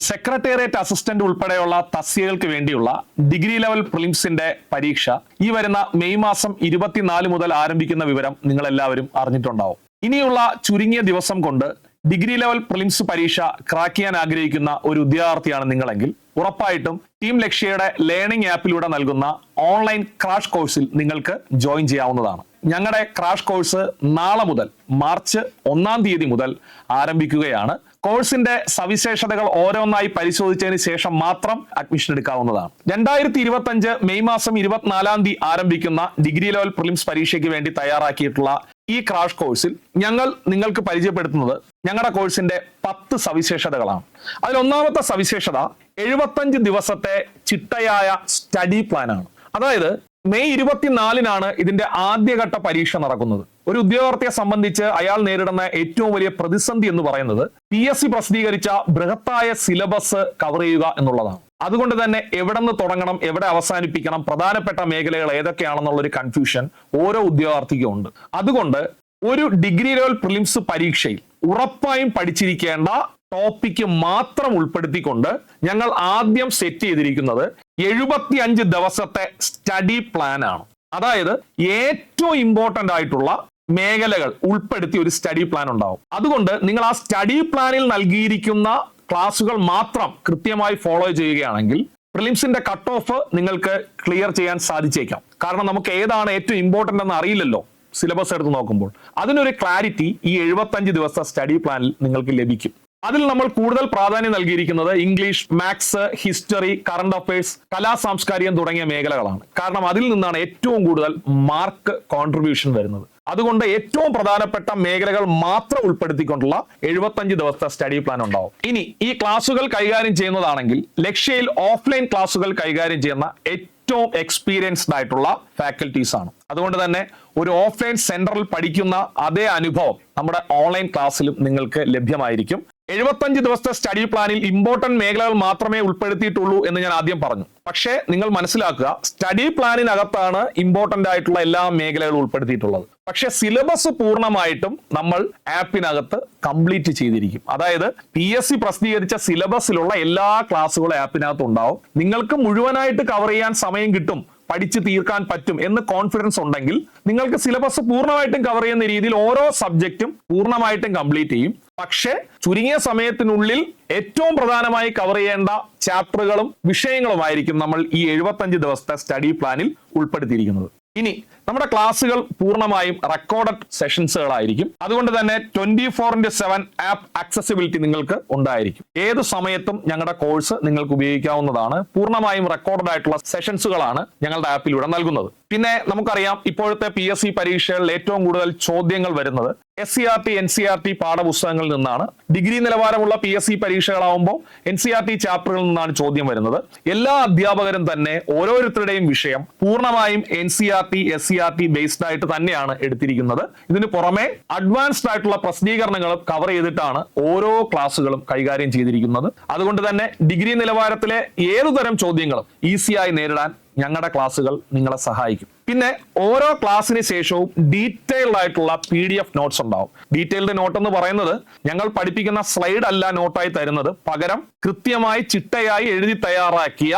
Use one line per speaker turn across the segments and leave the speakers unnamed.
Secretariat assistant ഉൾപ്പെടെയുള്ള തസ്തികകൾക്ക് വേണ്ടിയുള്ള degree level പ്രിലിംസിന്റെ പരീക്ഷ ഈ വരുന്ന മെയ് മാസം ഇരുപത്തിനാല് മുതൽ ആരംഭിക്കുന്ന വിവരം നിങ്ങൾ എല്ലാവരും അറിഞ്ഞിട്ടുണ്ടാവും. ഇനിയുള്ള ചുരുങ്ങിയ ദിവസം കൊണ്ട് ഡിഗ്രി ലെവൽ പ്രിലിംസ് പരീക്ഷ ക്രാക്ക് ചെയ്യാൻ ആഗ്രഹിക്കുന്ന ഒരു വിദ്യാർത്ഥിയാണ് നിങ്ങളെങ്കിൽ ഉറപ്പായിട്ടും ടീം ലക്ഷ്യയുടെ ലേണിംഗ് ആപ്പിലൂടെ നൽകുന്ന ഓൺലൈൻ ക്രാഷ് കോഴ്സിൽ നിങ്ങൾക്ക് ജോയിൻ ചെയ്യാവുന്നതാണ്. ഞങ്ങളുടെ ക്രാഷ് കോഴ്സ് നാളെ മുതൽ മാർച്ച് ഒന്നാം തീയതി മുതൽ ആരംഭിക്കുകയാണ്. കോഴ്സിന്റെ സവിശേഷതകൾ ഓരോന്നായി പരിശോധിച്ചതിന് ശേഷം മാത്രം അഡ്മിഷൻ എടുക്കാവുന്നതാണ്. രണ്ടായിരത്തി ഇരുപത്തി അഞ്ച് മെയ് മാസം ഇരുപത്തിനാലാം തീയതി ആരംഭിക്കുന്ന ഡിഗ്രി ലെവൽ പ്രിലിംസ് പരീക്ഷയ്ക്ക് വേണ്ടി തയ്യാറാക്കിയിട്ടുള്ള ഈ ക്രാഷ് കോഴ്സിൽ ഞങ്ങൾ നിങ്ങൾക്ക് പരിചയപ്പെടുത്തുന്നത് ഞങ്ങളുടെ കോഴ്സിന്റെ പത്ത് സവിശേഷതകളാണ്. അതിൽ ഒന്നാമത്തെ സവിശേഷത എഴുപത്തഞ്ച് ദിവസത്തെ ചിട്ടയായ സ്റ്റഡി പ്ലാനാണ് അതായത് മെയ് ഇരുപത്തിനാലിനാണ് ഇതിന്റെ ആദ്യഘട്ട പരീക്ഷ നടക്കുന്നത്. ഒരു ഉദ്യോഗാർത്ഥിയെ സംബന്ധിച്ച് അയാൾ നേരിടുന്ന ഏറ്റവും വലിയ പ്രതിസന്ധി എന്ന് പറയുന്നത് പി എസ് സി പ്രസിദ്ധീകരിച്ച ബൃഹത്തായ സിലബസ് കവർ ചെയ്യുക എന്നുള്ളതാണ്. അതുകൊണ്ട് തന്നെ എവിടെ നിന്ന് തുടങ്ങണം എവിടെ അവസാനിപ്പിക്കണം പ്രധാനപ്പെട്ട മേഖലകൾ ഏതൊക്കെയാണെന്നുള്ളൊരു കൺഫ്യൂഷൻ ഓരോ ഉദ്യോഗാർത്ഥിക്കും ഉണ്ട്. അതുകൊണ്ട് ഒരു ഡിഗ്രി ലെവൽ പ്രിലിംസ് പരീക്ഷയിൽ ഉറപ്പായും പഠിച്ചിരിക്കേണ്ട ടോപ്പിക്ക് മാത്രം ഉൾപ്പെടുത്തിക്കൊണ്ട് ഞങ്ങൾ ആദ്യം സെറ്റ് ചെയ്തിരിക്കുന്നത് എഴുപത്തി അഞ്ച് ദിവസത്തെ സ്റ്റഡി പ്ലാൻ ആണ്. അതായത് ഏറ്റവും ഇമ്പോർട്ടന്റ് ആയിട്ടുള്ള മേഖലകൾ ഉൾപ്പെടുത്തി ഒരു സ്റ്റഡി പ്ലാൻ ഉണ്ടാവും. അതുകൊണ്ട് നിങ്ങൾ ആ സ്റ്റഡി പ്ലാനിൽ നൽകിയിരിക്കുന്ന ക്ലാസുകൾ മാത്രം കൃത്യമായി ഫോളോ ചെയ്യുകയാണെങ്കിൽ പ്രിലിംസിന്റെ കട്ട് ഓഫ് നിങ്ങൾക്ക് ക്ലിയർ ചെയ്യാൻ സാധിച്ചേക്കാം. കാരണം നമുക്ക് ഏതാണ് ഏറ്റവും ഇമ്പോർട്ടന്റ് എന്ന് അറിയില്ലല്ലോ സിലബസ് എടുത്ത് നോക്കുമ്പോൾ. അതിനൊരു ക്ലാരിറ്റി ഈ എഴുപത്തഞ്ച് ദിവസത്തെ സ്റ്റഡി പ്ലാനിൽ നിങ്ങൾക്ക് ലഭിക്കും. അതിൽ നമ്മൾ കൂടുതൽ പ്രാധാന്യം നൽകിയിരിക്കുന്നത് English maths history current affairs കലാ സാംസ്കാരികം തുടങ്ങിയ മേഖലകളാണ്. കാരണം അതിൽ നിന്നാണ് ഏറ്റവും കൂടുതൽ മാർക്ക് കോൺട്രിബ്യൂഷൻ വരുന്നത്. അതുകൊണ്ട് ഏറ്റവും പ്രധാനപ്പെട്ട മേഖലകൾ മാത്രം ഉൾപ്പെടുത്തിക്കൊണ്ടുള്ള എഴുപത്തഞ്ച് ദിവസത്തെ സ്റ്റഡി പ്ലാൻ ഉണ്ടാവും. ഇനി ഈ ക്ലാസുകൾ കൈകാര്യം ചെയ്യുന്നതാണെങ്കിൽ ലക്ഷ്യയിൽ ഓഫ്ലൈൻ ക്ലാസുകൾ കൈകാര്യം ചെയ്യുന്ന ഏറ്റവും എക്സ്പീരിയൻസ്ഡ് ആയിട്ടുള്ള ഫാക്കൽറ്റീസ് ആണ്. അതുകൊണ്ട് തന്നെ ഒരു ഓഫ്ലൈൻ സെന്ററിൽ പഠിക്കുന്ന അതേ അനുഭവം നമ്മുടെ ഓൺലൈൻ ക്ലാസ്സിലും നിങ്ങൾക്ക് ലഭ്യമായിരിക്കും. എഴുപത്തഞ്ച് ദിവസത്തെ സ്റ്റഡി പ്ലാനിൽ ഇമ്പോർട്ടന്റ് മേഖലകൾ മാത്രമേ ഉൾപ്പെടുത്തിയിട്ടുള്ളൂ എന്ന് ഞാൻ ആദ്യം പറഞ്ഞു. പക്ഷേ നിങ്ങൾ മനസ്സിലാക്കുക സ്റ്റഡി പ്ലാനിനകത്താണ് ഇമ്പോർട്ടന്റ് ആയിട്ടുള്ള എല്ലാ മേഖലകളും ഉൾപ്പെടുത്തിയിട്ടുള്ളത്. പക്ഷേ സിലബസ് പൂർണമായിട്ടും നമ്മൾ ആപ്പിനകത്ത് കംപ്ലീറ്റ് ചെയ്തിരിക്കും. അതായത് പി എസ് സി പ്രസിദ്ധീകരിച്ച സിലബസിലുള്ള എല്ലാ ക്ലാസ്സുകളും ആപ്പിനകത്ത് ഉണ്ടാവും. നിങ്ങൾക്ക് മുഴുവനായിട്ട് കവർ ചെയ്യാൻ സമയം കിട്ടും പഠിച്ച് തീർക്കാൻ പറ്റും എന്ന് കോൺഫിഡൻസ് ഉണ്ടെങ്കിൽ നിങ്ങൾക്ക് സിലബസ് പൂർണമായിട്ടും കവർ ചെയ്യുന്ന രീതിയിൽ ഓരോ സബ്ജക്റ്റും പൂർണമായിട്ടും കംപ്ലീറ്റ് ചെയ്യും. പക്ഷേ ചുരുങ്ങിയ സമയത്തിനുള്ളിൽ ഏറ്റവും പ്രധാനമായി കവർ ചെയ്യേണ്ട ചാപ്റ്ററുകളും വിഷയങ്ങളുമായിരിക്കും നമ്മൾ ഈ എഴുപത്തഞ്ച് ദിവസത്തെ സ്റ്റഡി പ്ലാനിൽ ഉൾപ്പെടുത്തിയിരിക്കുന്നത്. ഇനി നമ്മുടെ ക്ലാസ്സുകൾ പൂർണമായും റെക്കോർഡഡ് സെഷൻസുകളായിരിക്കും അതുകൊണ്ട് തന്നെ twenty four into seven app accessibility നിങ്ങൾക്ക് ഉണ്ടായിരിക്കും. ഏത് സമയത്തും ഞങ്ങളുടെ കോഴ്സ് നിങ്ങൾക്ക് ഉപയോഗിക്കാവുന്നതാണ്. പൂർണമായും റെക്കോർഡഡ് ആയിട്ടുള്ള സെഷൻസുകളാണ് ഞങ്ങളുടെ ആപ്പിലൂടെ നൽകുന്നത്. പിന്നെ നമുക്കറിയാം ഇപ്പോഴത്തെ പി എസ് സി പരീക്ഷകളിൽ ഏറ്റവും കൂടുതൽ ചോദ്യങ്ങൾ വരുന്നത് S C R T N C R T പാഠപുസ്തകങ്ങളിൽ നിന്നാണ്. ഡിഗ്രി നിലവാരമുള്ള പി എസ് സി പരീക്ഷകളാവുമ്പോൾ എൻ സി ആർ ടി ചാപ്റ്ററുകളിൽ നിന്നാണ് ചോദ്യം വരുന്നത്. എല്ലാ അധ്യാപകരും തന്നെ ഓരോരുത്തരുടെയും വിഷയം പൂർണമായും N C R T S C R T based ആയിട്ട് തന്നെയാണ് എടുത്തിരിക്കുന്നത്. ഇതിന് പുറമെ അഡ്വാൻസ്ഡ് ആയിട്ടുള്ള പ്രസിദ്ധീകരണങ്ങളും കവർ ചെയ്തിട്ടാണ് ഓരോ ക്ലാസ്സുകളും കൈകാര്യം ചെയ്തിരിക്കുന്നത്. അതുകൊണ്ട് തന്നെ ഡിഗ്രി നിലവാരത്തിലെ ഏതുതരം ചോദ്യങ്ങളും ഈസിയായി നേരിടാൻ ഞങ്ങളുടെ ക്ലാസ്സുകൾ നിങ്ങളെ സഹായിക്കും. പിന്നെ ഓരോ ക്ലാസ്സിന് ശേഷവും ഡീറ്റെയിൽഡ് ആയിട്ടുള്ള പി ഡി എഫ് നോട്ട്സ് ഉണ്ടാവും. ഡീറ്റെയിൽഡ് നോട്ട് എന്ന് പറയുന്നത് ഞങ്ങൾ പഠിപ്പിക്കുന്ന സ്ലൈഡ് അല്ല നോട്ടായി തരുന്നത്. പകരം കൃത്യമായി ചിട്ടയായി എഴുതി തയ്യാറാക്കിയ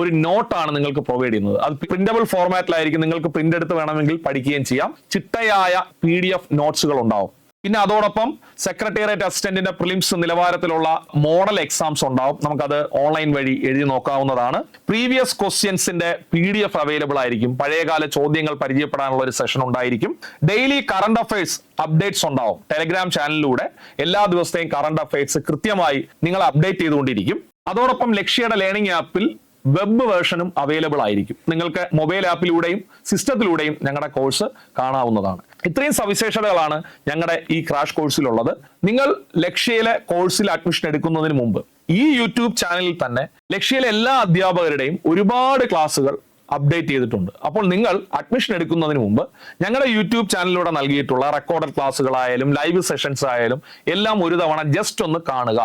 ഒരു നോട്ടാണ് നിങ്ങൾക്ക് പ്രൊവൈഡ് ചെയ്യുന്നത്. അത് പ്രിന്റബിൾ ഫോർമാറ്റിലായിരിക്കും നിങ്ങൾക്ക് പ്രിന്റ് എടുത്ത് വേണമെങ്കിൽ പഠിക്കുകയും ചെയ്യാം. ചിട്ടയായ പി ഡി എഫ് നോട്ട്സുകൾ ഉണ്ടാവും. പിന്നെ അതോടൊപ്പം സെക്രട്ടേറിയറ്റ് അസിസ്റ്റന്റിന്റെ പ്രിലിംസ് നിലവാരത്തിലുള്ള മോഡൽ എക്സാംസ് ഉണ്ടാവും. നമുക്കത് ഓൺലൈൻ വഴി എഴുതി നോക്കാവുന്നതാണ്. പ്രീവിയസ് ക്വസ്റ്റ്യൻസിന്റെ പി ഡി എഫ് അവൈലബിൾ ആയിരിക്കും. പഴയകാല ചോദ്യങ്ങൾ പരിചയപ്പെടാനുള്ള ഒരു സെഷൻ ഉണ്ടായിരിക്കും. ഡെയിലി കറണ്ട് അഫയേഴ്സ് അപ്ഡേറ്റ്സ് ഉണ്ടാവും. ടെലിഗ്രാം ചാനലിലൂടെ എല്ലാ ദിവസത്തെയും കറണ്ട് അഫയേഴ്സ് കൃത്യമായി നിങ്ങൾ അപ്ഡേറ്റ് ചെയ്തുകൊണ്ടിരിക്കും. അതോടൊപ്പം ലക്ഷ്യയുടെ ലേണിംഗ് ആപ്പിൽ വെബ് വേർഷനും അവൈലബിൾ ആയിരിക്കും. നിങ്ങൾക്ക് മൊബൈൽ ആപ്പിലൂടെയും സിസ്റ്റത്തിലൂടെയും ഞങ്ങളുടെ കോഴ്സ് കാണാവുന്നതാണ്. ഇത്രയും സവിശേഷതകളാണ് ഞങ്ങളുടെ ഈ ക്രാഷ് കോഴ്സിലുള്ളത് നിങ്ങൾ ലക്ഷ്യയിലെ കോഴ്സിൽ അഡ്മിഷൻ എടുക്കുന്നതിന് മുമ്പ് ഈ യൂട്യൂബ് ചാനലിൽ തന്നെ ലക്ഷ്യയിലെ എല്ലാ അധ്യാപകരുടെയും ഒരുപാട് ക്ലാസ്സുകൾ അപ്ഡേറ്റ് ചെയ്തിട്ടുണ്ട്. അപ്പോൾ നിങ്ങൾ അഡ്മിഷൻ എടുക്കുന്നതിന് മുമ്പ് ഞങ്ങളുടെ യൂട്യൂബ് ചാനലിലൂടെ നൽകിയിട്ടുള്ള റെക്കോർഡഡ് ക്ലാസ്സുകളായാലും ലൈവ് സെഷൻസ് ആയാലും എല്ലാം ഒരു തവണ ജസ്റ്റ് ഒന്ന് കാണുക.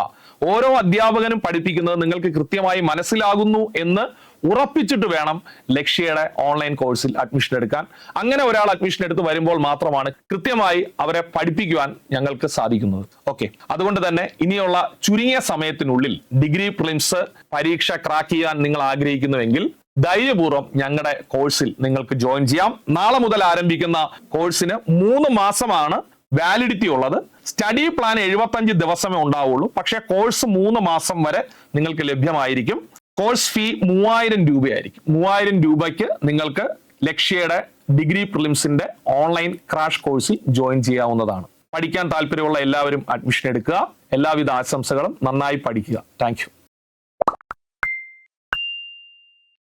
ഓരോ അധ്യാപകനും പഠിപ്പിക്കുന്നത് നിങ്ങൾക്ക് കൃത്യമായി മനസ്സിലാകുന്നു എന്ന് ഉറപ്പിച്ചിട്ട് വേണം ലക്ഷ്യയുടെ ഓൺലൈൻ കോഴ്സിൽ അഡ്മിഷൻ എടുക്കാൻ. അങ്ങനെ ഒരാൾ അഡ്മിഷൻ എടുത്ത് വരുമ്പോൾ മാത്രമാണ് കൃത്യമായി അവരെ പഠിപ്പിക്കുവാൻ ഞങ്ങൾക്ക് സാധിക്കുന്നത്. ഓക്കെ അതുകൊണ്ട് തന്നെ ഇനിയുള്ള ചുരുങ്ങിയ സമയത്തിനുള്ളിൽ ഡിഗ്രി പ്രിലിംസ് പരീക്ഷ ക്രാക്ക് ചെയ്യാൻ നിങ്ങൾ ആഗ്രഹിക്കുന്നുവെങ്കിൽ ധൈര്യപൂർവം ഞങ്ങളുടെ കോഴ്സിൽ നിങ്ങൾക്ക് ജോയിൻ ചെയ്യാം. നാളെ മുതൽ ആരംഭിക്കുന്ന കോഴ്സിന് മൂന്ന് മാസമാണ് വാലിഡിറ്റി ഉള്ളത്. സ്റ്റഡി പ്ലാൻ എഴുപത്തഞ്ച് ദിവസമേ ഉണ്ടാവുള്ളൂ. പക്ഷേ കോഴ്സ് മൂന്ന് മാസം വരെ നിങ്ങൾക്ക് ലഭ്യമായിരിക്കും. കോഴ്സ് ഫീ മൂവായിരം രൂപയായിരിക്കും. മൂവായിരം രൂപയ്ക്ക് നിങ്ങൾക്ക് ലക്ഷ്യയുടെ ഡിഗ്രി പ്രിലിംസിന്റെ ഓൺലൈൻ ക്രാഷ് കോഴ്സിൽ ജോയിൻ ചെയ്യാവുന്നതാണ്. പഠിക്കാൻ താല്പര്യമുള്ള എല്ലാവരും അഡ്മിഷൻ എടുക്കുക. എല്ലാവിധ ആശംസകളും നന്നായി പഠിക്കുക. താങ്ക്